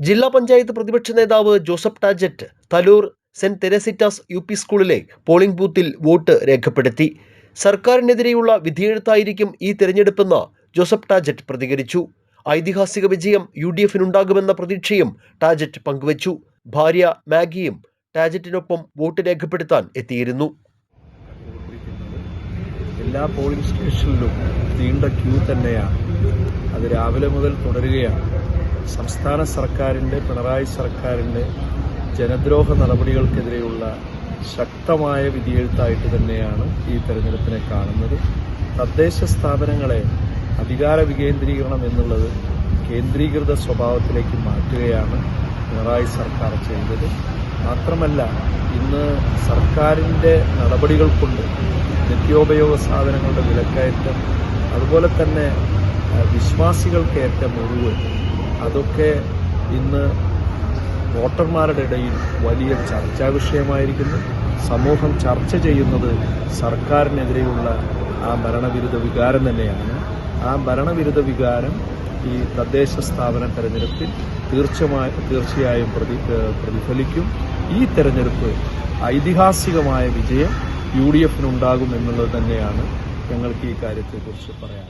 ജില്ലാ പഞ്ചായത്ത് പ്രതിപക്ഷ നേതാവ് Joseph ടാജറ്റ് Thalur saint തെരസിറ്റാസ് U P സ്കൂളിലെ പോളിംഗ് ബൂത്തിൽ വോട്ട് രേഖപ്പെടുത്തി. സർക്കാരിനെതിരെയുള്ള വിധിയെഴുത്തായിരിക്കും ഈ തെരഞ്ഞെടുപ്പെന്ന് ജോസഫ് ടാജറ്റ് പ്രതികരിച്ചു. ഐതിഹാസിക വിജയം യു ഡി എഫിനുണ്ടാകുമെന്ന പ്രതീക്ഷയും ടാജറ്റ് പങ്കുവച്ചു. ഭാര്യ മാഗിയും ടാജറ്റിനൊപ്പം വോട്ട് രേഖപ്പെടുത്താൻ എത്തിയിരുന്നു. എല്ലാ പോളിംഗ് സ്റ്റേഷനിലും നീണ്ട ക്യൂ തന്നെയാണ്. അത് രാവിലെ മുതൽ തുടരുകയാണ്. സംസ്ഥാന സർക്കാരിന്റെ പിണറായി സർക്കാരിന്റെ ജനദ്രോഹ നടപടികൾക്കെതിരെയുള്ള ശക്തമായ വിധിയെഴുത്തായിട്ട് തന്നെയാണ് ഈ തെരഞ്ഞെടുപ്പിനെ കാണുന്നത്. തദ്ദേശ സ്ഥാപനങ്ങളെ അധികാര വികേന്ദ്രീകരണം എന്നുള്ളത് കേന്ദ്രീകൃത സ്വഭാവത്തിലേക്ക് മാറ്റുകയാണ് പിണറായി സർക്കാർ ചെയ്തത്. മാത്രമല്ല ഇന്ന് സർക്കാരിന്റെ നടപടികൾ കൊണ്ട് നിത്യോപയോഗ സാധനങ്ങളുടെ വിലക്കയറ്റം അതുപോലെ തന്നെ വിശ്വാസികൾക്കേറ്റ മുറിവ് അതൊക്കെ ഇന്ന് വോട്ടർമാരുടെ ഇടയിൽ വലിയ ചർച്ചാ വിഷയമായിരിക്കുന്നു സമൂഹം ചർച്ച ചെയ്യുന്നത് സർക്കാരിനെതിരെയുള്ള ആ ഭരണവിരുദ്ധ വികാരം തന്നെയാണ്. ആ ഭരണവിരുദ്ധ വികാരം ഈ തദ്ദേശ സ്ഥാപന തെരഞ്ഞെടുപ്പിൽ തീർച്ചയായും തീർച്ചയായും പ്രതി പ്രതിഫലിക്കും. ഈ തെരഞ്ഞെടുപ്പ് ഐതിഹാസികമായ വിജയം യു ഡി എഫിനുണ്ടാകും എന്നുള്ളത് തന്നെയാണ് ഞങ്ങൾക്ക് ഈ കാര്യത്തെക്കുറിച്ച് പറയാൻ